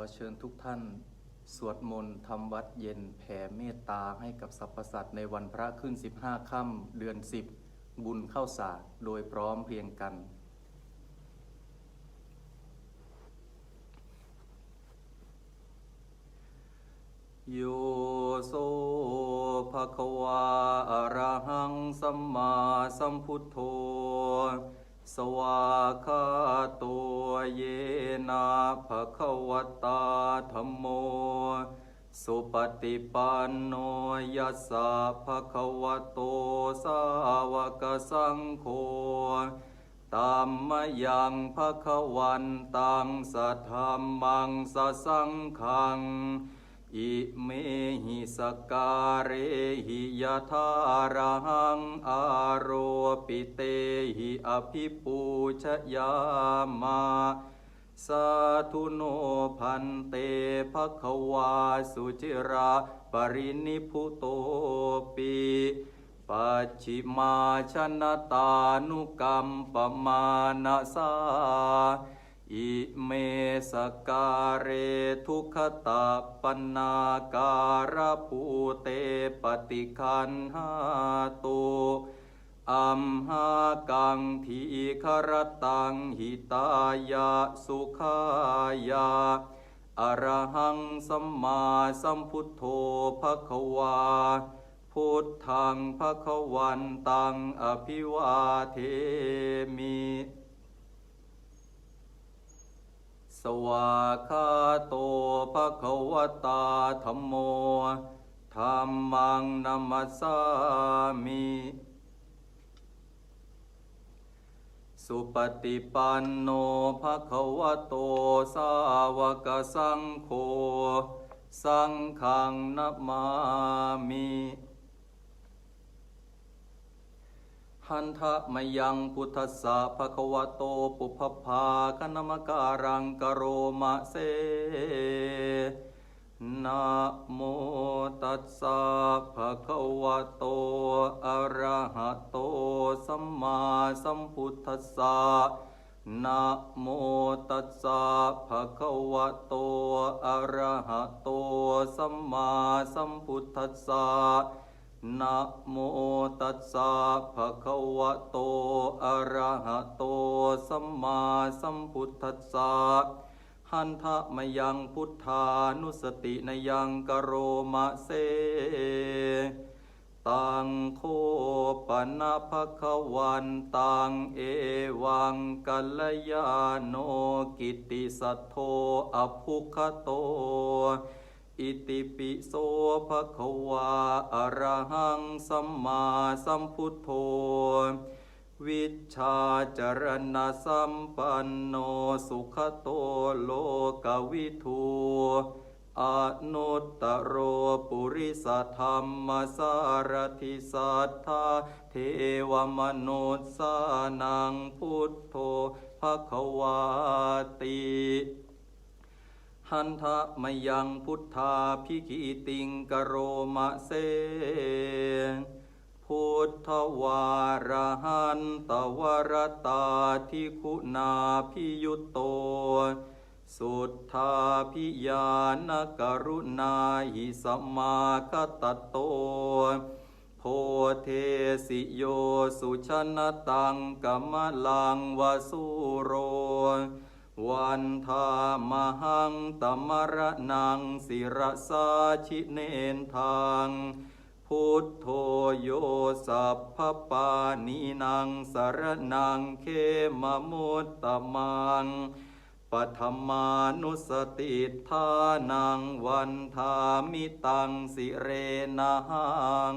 อเชิญทุกท่าน สวดมนต์ทำวัดเย็นแผ่เมตตาให้กับสรรพสัตว์ในวันพระขึ้น 15 ค่ำเดือน 10 บุญเข้าสากโดยพร้อมเพรียงกันโยโสภะคะวาอรหังสัมมาสัมพุทโธ สวากขาโตเยนะภะควตาธัมโม สุปฏิปันโนยัสสะภะควโตสาวกสังโฆตัมมยังภะควันตังสัทธัมมังสสังขัง อิเมหิสการเหิยะทารังอาโรปิเตหิอภิปูชยามาสาธุโนพันเตภควาสุจิราปรินิพุโตปีปัจฉิมาชนตานุกรรมปมานาสา อิเมสการเรทุขตาปนาการภูเตปฏิคันหาตุอัมหากังทีครตังหิตายาสุขายาอรหังสัมมาสัมพุทโธภควา พุทธังภควันตังอภิวาเทมิ สวากาโตภะคะวะตาธัมโมธัมมังนัมมัสสามิสุปฏิปันโนภะคะวะโตสาวกสังโฆ สังฆังนัมมามิ หันทะมยังพุทธสะภะควโตปุพพภาคณมการังกโรมะเสนะโมตัสสะภะคะวะโต อะระหะโต สัมมาสัมพุทธัสสะนะโมตัสสะภะคะวะโต อะระหะโต สัมมาสัมพุทธัสสะ นะโมตัสสะภะคะวะโต อะระหะโต สัมมาสัมพุทธัสสะ หันทะมยังพุทธานุสตินยังกโรมะเสตังโคปนะภะคะวันตังเอวังกัลยาโนกิติสัทโธอภุคโต อิติปิโสภะคะวาอระหังสัมมาสัมพุทโธ วิชชาจรณะสัมปันโนสุขโตโลกวิทูอนุตตโรปุริสธรรมสารทิสัทธาเทวมนุษสานังพุทโธภควาติ หันทะมยังพุทธาพิกิติงกโรมะเสพุทธวารหันตวรตาทิคุณาพิยุตโต สุทธาพิยานกรุณาหิสมมาคตโต โพเทสิโยสุชนตังกมลังวสุโร วันธามหังตมรนังศิรสาชิเนนทางพุทโธโยสัพพปานีนังสารนังเขมมุตตมังปัทมานุสติทานังวันทามิตังสิเรนัง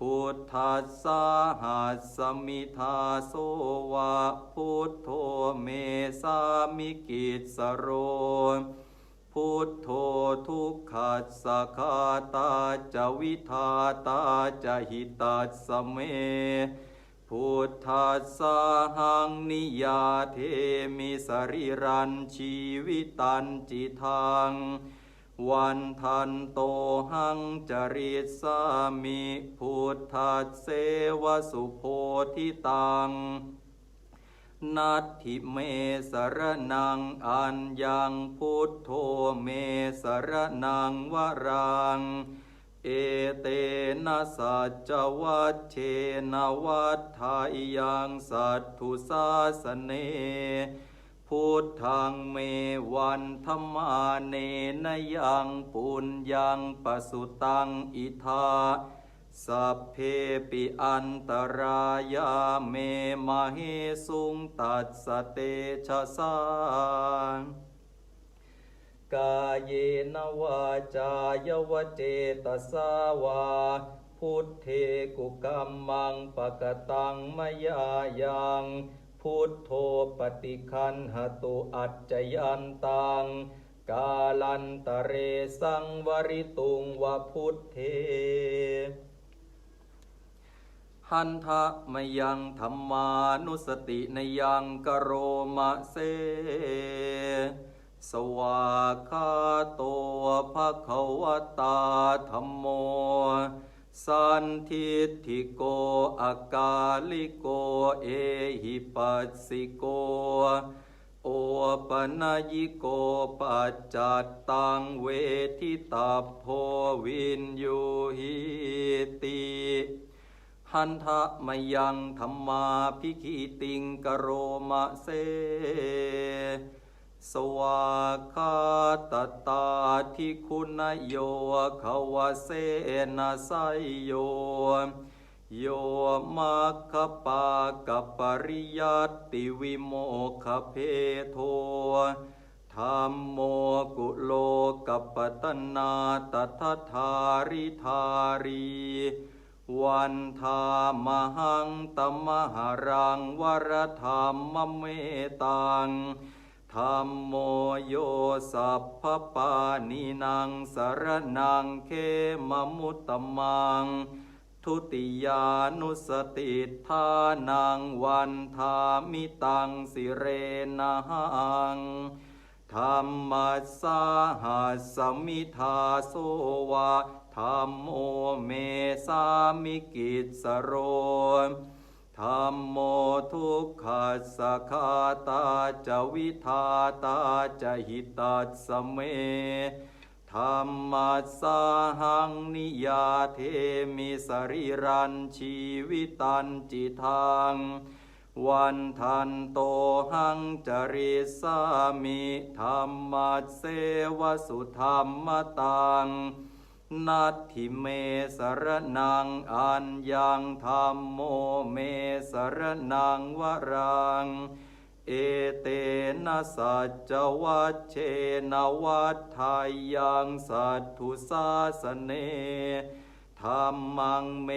พุทธัสสะหัสสมิทาโสวะพุทโธเมสามิกิจสโร พุทโธทุกขัสสะคาตาจวิทาตาจหิตัสสเม พุทธัสสะหังนิยาเทมิสริรันชีวิตันจิทัง วันทันโตหังจริตสามิพุทธัสเสวสุโพธิตังนัตถิเมสรนังอัญญังพุทโธเมสรนังวรัง เอเตนะสัจจวัชเชนวัฏทายังสัตถุสาสเน พุทธังเมวันธรรมาเนนยังปุญญังปสุตังอิทาสัพเพปิอันตรายาเมมาเฮสุงตัสสเตชะสานกายเยนวาจายวเจตสาวา พุทเทกุกรรมังปะกตังมยายัง พุทโธปฏิคันหตุอัจจยันตังกาลันตะเรสังวริตุงวะพุทเทหันทะมยังธรรมานุสตินยังกโรมะเสสวากาโตภะคะวตาธรรมโม สันทิฏฐิโกอากาลิโกเอหิปัสสิโก โอปนัยิโกปัจจัตตังเวทิตาโพวินยูหิติหันทะมยังธรรมาพิคิติงกโรมะเส สวากขาตตาทิคุณโยขวเสนะไสโย โยมัคคปากัปปริยัติวิโมกขเพโทธรรมโมกุโลกัปปตนาตถาธาริธารี วันธามหังตมหรังวรธรรมเมตัง ธรรมโมโยสัพพปานินางสารนังเคมมุตตมัง ทุติยานุสติทานังวันธามิตังสิเรนะหังธรรมัสสาหัสสมิทาโสวะธรรมโมเมสามิกิจสโร ธรรมโมทุกขัสสคาตาจะวิทาตาจะหิตัสสเมธรรมัสสาหังนิยาเทมิสริรันชีวิตันจิทังวันทันโตหังจริสามิธรรมัสเสวสุธรรมตัง นัตถิเมสรนังอัญญังธรรมโมเมสรนังวรัง เอเตนะสัจวัชเชนวัฏทายังสัตถุสาสเนธรรมังเม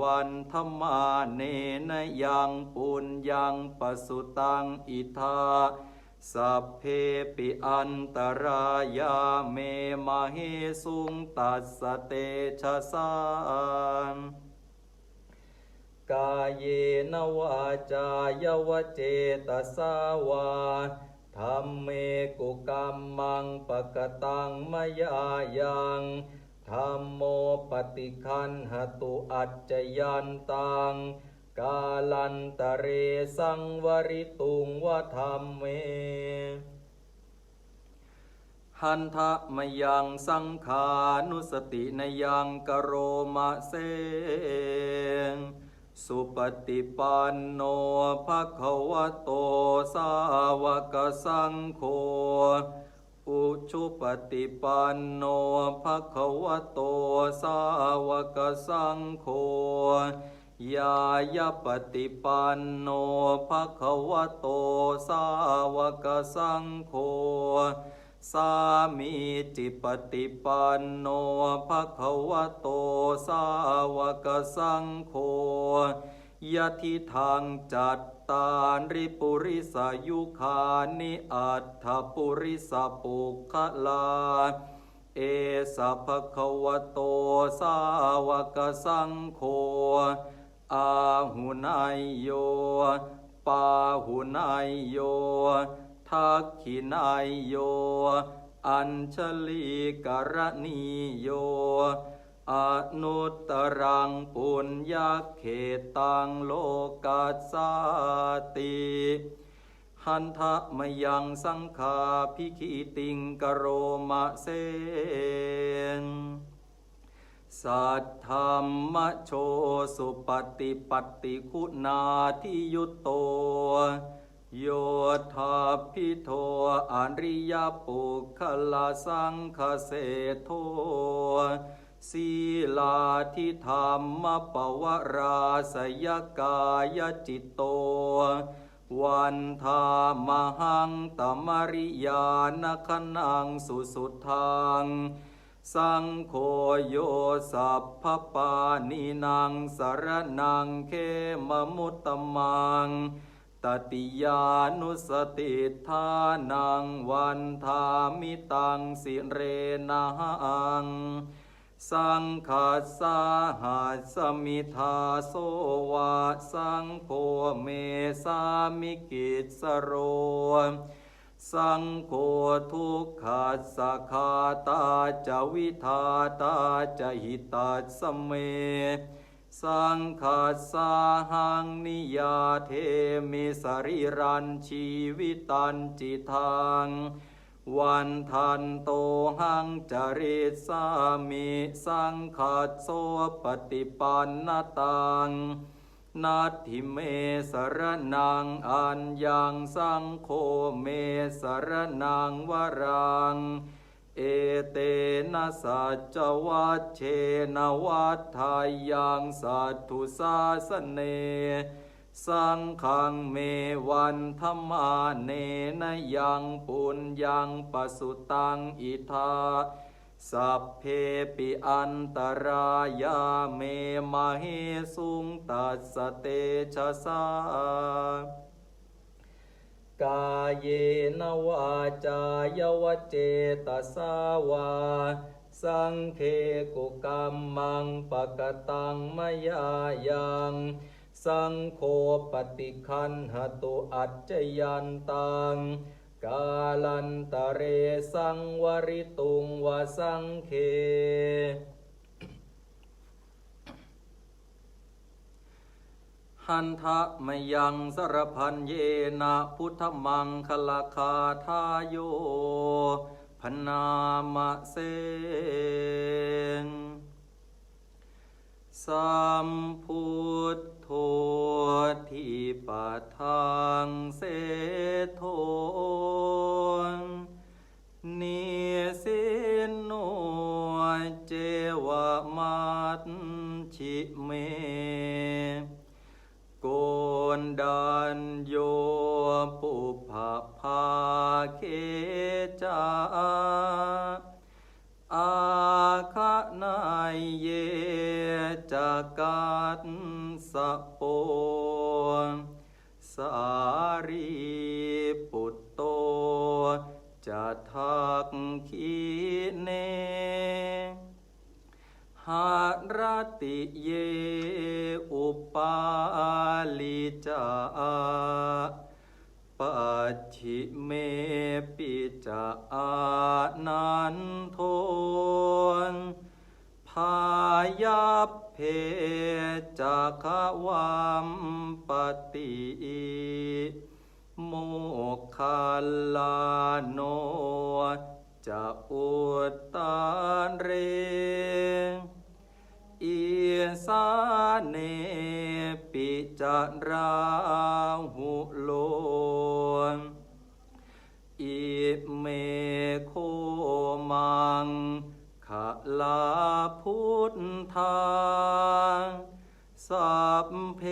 วันธรรมาเนนยังปุญญังปสุตังอิทา สัพเพปิอันตรายาเมมาเฮสุงตัสสเตชะสานกายเยนวาจายวเจตสาวาธรรมเมกุกรรมังปะกตังมยายังธรรมโมปฏิคันหตุอัจจยันตัง กาลันตะเรสังวริตุงวะธรรมเม หันทะมยังสังขานุสตินยังกโรมะเสงสุปฏิปันโนภะคะวะโตสาวกสังโฆอุชุปฏิปันโนภะคะวะโตสาวกสังโฆ ยายาปฏิปันโนภะคะวะโตสาวกสังโฆสามีจิปฏิปันโนภะคะวะโตสาวกสังโฆยะทิทางจัตตานริปุริสายุคานิอัตถปุริสปุคลา เอสัพะคะวะโตสาวกสังโฆ อาหุนายโย ปาหุนายโย ทักขินายโย อัญชลีกรณีโย อนุตรังปุญญาเขตังโลกัสสาติหันทะมยังสังขาพิคิติงกโรมะเสน สัทธรรมโชสุปฏิปัตติคุณาทิยุตโต โยธาพิโทอริยปุคลาสังคเสโทศีลาทิธรรมปวราสยกายจิตโต วันธามหังตมริยานคนังสุสุทัง สังโฆโยสัพพปานินางสารนังเขมมุตตมังตติยานุสติทานังวันธามิตังสิเรนังสังขัสสาหัสสมิทาโสวาสังโฆเมสามิกิจสโร สังโฆทุกขัสสะคาตาจะวิทาตาจะหิตาสเม สังขัสสาหังนิยาเทมิสริรันชีวิตันจิทังวันทันโตหังจริตสามิสังขัสโสปฏิปันนตัง นาทิเมสรนังอัญญังสังโฆเมสรนังวรัง เอเตนะสัจจวัชเชนวัฏทายังสัตถุสาสเน สังขังเมวันธรรมาเนนยังปุญญังปสุตังอิทา สัพเพปิอันตรายาเมมาเฮสุงตัสสเตชะสากายเยนวาจายวเจตสาวา สังเคกุกรรมังปะกตังมยายังสังโฆปฏิคันหตุอัจจยันตัง กาลันตะเรสังวริตุงวสังเคหันทะมยังสรพันเยนะพุทธมังคลาคาทายโยพนามะเสนสัมพุท โธทิปะทังเสโทนิสินโนเจวมัตชิเมโกนดันโยปุภะภาเคจาอาคะนายเยจกัส สะโปสารีปุตโตจะทักขีเนหารติเยอุปาลิจาปัจฉิเมปิจานันโทนพายัพ เพจักขวัมปติโมคคัลลาโนจะอุตตานเรอีสาเนปิจาราหุโลนอิเมโคมัง ลาพุทธาสัพเพ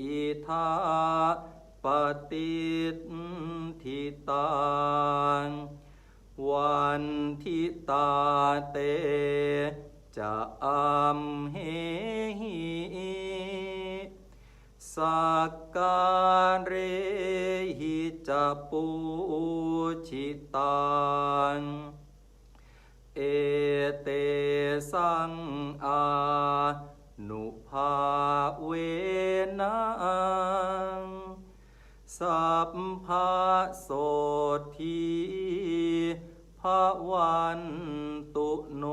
อิทาปฏิทิตังวันทิตาเตจะอัมเหหิสักการเรหิจะปูชิตัง อเตสังอานุภาเวนังสัพพะโสทีภะวันตุโน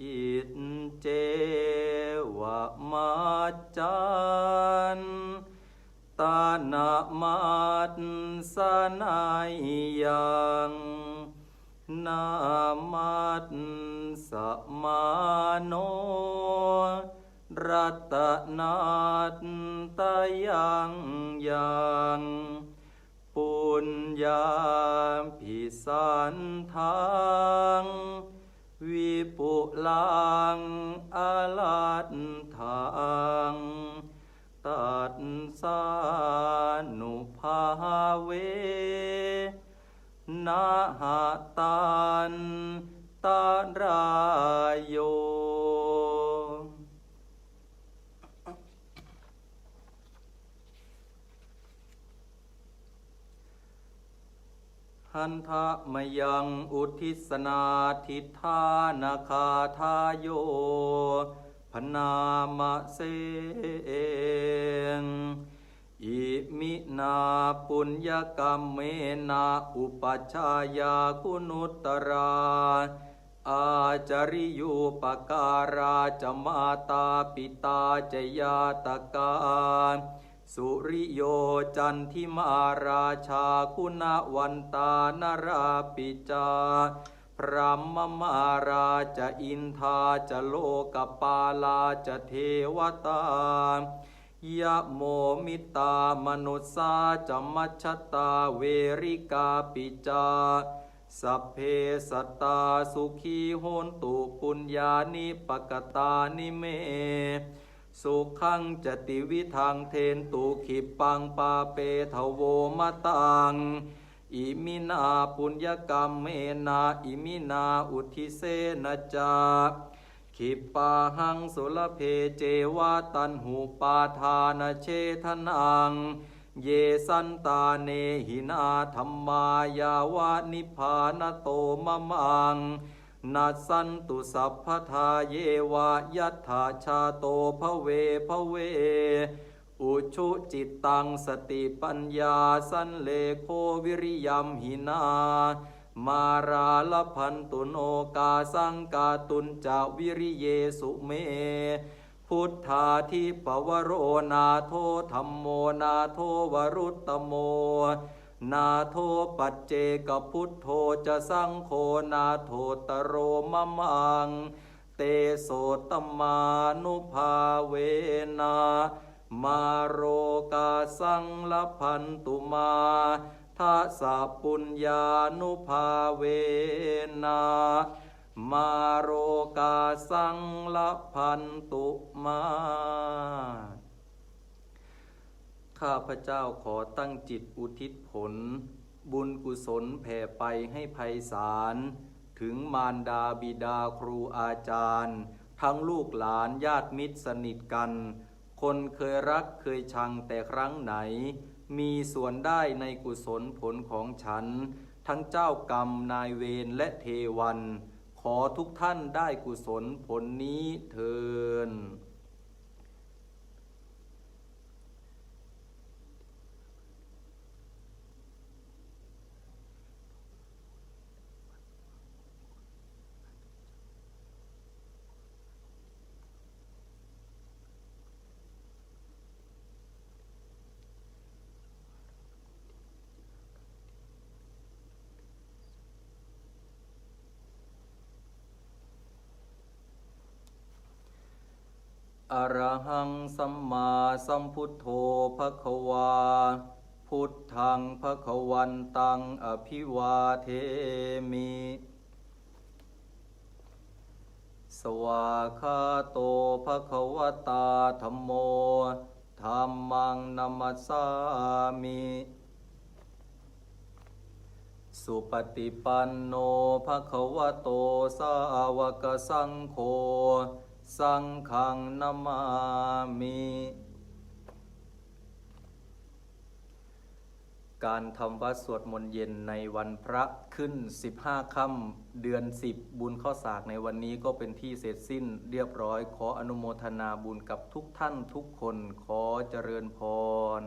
อิตเจวะมาจันตานามัสสนายยัง นามัสสมาโนรัตนาตตยังยังปุญญาภิสันทังวิปุลังอาลัตถังตัดสานุภาเว นะหะตันตารายโยหันทะมยังอุทิสนาทิธานาคาทายโยพนามะเสง อิมินาปุญญกรรมเมนาอุปัชฌายาคุณุตรา อาจาริยุปการาจมาตาปิตาจยาตกาสุริโยจันทิมาราชาคุณวันตานราปิจาพระมมาราจะอินทาจะโลกปาลาจะเทวตา ยะโมมิตามนุสสาจะมัชตาเวริกาปิจาสัพเพสตาสุขีโหนตุปุญญานิปกตานิเม สุขังจติวิทังเทนตุขิปังปาเปทโวมตัง อิมินาปุญญกรรมเมนาอิมินาอุทิเสนจา ขิปาหังสุลเพเจวาตันหูปาทานเชทนัง เยสันตาเนหินาธรรมายาวานิพานโตมะมังนัสันตุสัพพทาเยวายัตถาชาโตภเวภเว อุชุจิตตังสติปัญญาสันเลโควิริยมหินา มาราลพันตุโนกาสังกาตุนจาวิริเยสุเม พุทธาทิปวโรนาโทธรรมโมนาโทวรุตตโม นาโทปัจเจกพุทโธจะสังโฆนาโทตโรมะมัง เตโสตมานุภาเวนามาโรกาสังละพันตุมา ทัสสะปุญญานุภาเวนามาโรกาสังลพันตุมา ข้าพเจ้าขอตั้งจิตอุทิศผล บุญกุศลแผ่ไปให้ภัยสารถึงมารดาบิดาครูอาจารย์ ทั้งลูกหลานญาติมิตรสนิทกัน คนเคยรักเคยชังแต่ครั้งไหน มีส่วนได้ในกุศลผลของฉัน ทั้งเจ้ากรรมนายเวรและเทวัน ขอทุกท่านได้กุศลผลนี้เทิน อรหังสัมมาสัมพุทโธภควา พุทธังภควันตังอภิวาเทมิ สวาคาโตภควตาธรรมโมธรรมังนัมสสามิสุปฏิปันโนภะคะวะโตสาวกสังโฆ สังฆังนามามิการทำวัดสวดมนต์เย็นในวันพระขึ้น 15ค่ำเดือน 10 บุญข้อสากในวันนี้ก็เป็นที่เสร็จสิ้นเรียบร้อย ขออนุโมทนาบุญกับทุกท่านทุกคนขอเจริญพร